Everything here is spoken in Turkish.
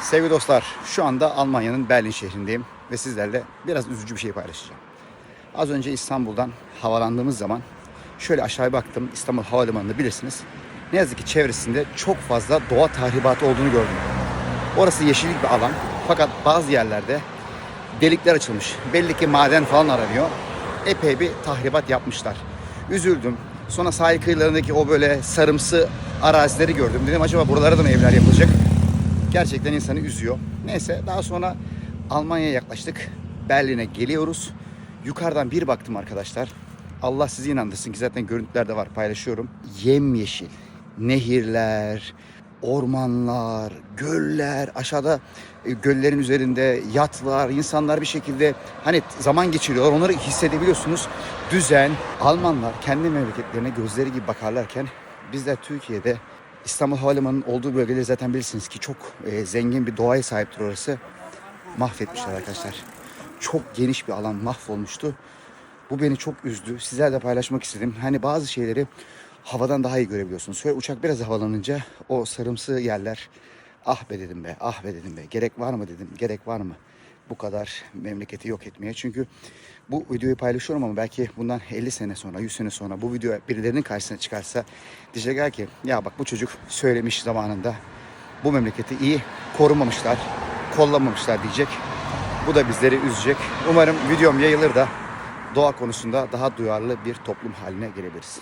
Sevgili dostlar, şu anda Almanya'nın Berlin şehrindeyim ve sizlerle biraz üzücü bir şey paylaşacağım. Az önce İstanbul'dan havalandığımız zaman şöyle aşağıya baktım. İstanbul Havalimanı'nı bilirsiniz. Ne yazık ki çevresinde çok fazla doğa tahribatı olduğunu gördüm. Orası yeşillik bir alan fakat bazı yerlerde delikler açılmış. Belli ki maden falan aranıyor. Epey bir tahribat yapmışlar. Üzüldüm. Sonra sahil kıyılarındaki o böyle sarımsı arazileri gördüm. Dedim acaba buralara da mı evler yapılacak? Gerçekten insanı üzüyor. Neyse daha sonra Almanya'ya yaklaştık. Berlin'e geliyoruz. Yukarıdan bir baktım arkadaşlar. Allah sizi inandırsın ki zaten görüntülerde var paylaşıyorum. Yemyeşil. Nehirler, ormanlar, göller, aşağıda e, göllerin üzerinde yatlar, insanlar bir şekilde hani zaman geçiriyorlar. Onları hissedebiliyorsunuz. Düzen, Almanlar kendi memleketlerine gözleri gibi bakarlarken bizler Türkiye'de İstanbul Havalimanı'nın olduğu bölgeleri zaten bilirsiniz ki çok e, zengin bir doğaya sahiptir orası. Mahvetmişler arkadaşlar. Çok geniş bir alan mahvolmuştu. Bu beni çok üzdü. Sizlerle paylaşmak istedim. Hani bazı şeyleri havadan daha iyi görebiliyorsunuz. Şöyle uçak biraz havalanınca o sarımsı yerler ah be dedim be ah be dedim be gerek var mı dedim gerek var mı bu kadar memleketi yok etmeye. Çünkü bu videoyu paylaşıyorum ama belki bundan 50 sene sonra 100 sene sonra bu video birilerinin karşısına çıkarsa diyecekler ki ya bak bu çocuk söylemiş zamanında bu memleketi iyi korumamışlar kollamamışlar diyecek. Bu da bizleri üzecek. Umarım videom yayılır da doğa konusunda daha duyarlı bir toplum haline gelebiliriz.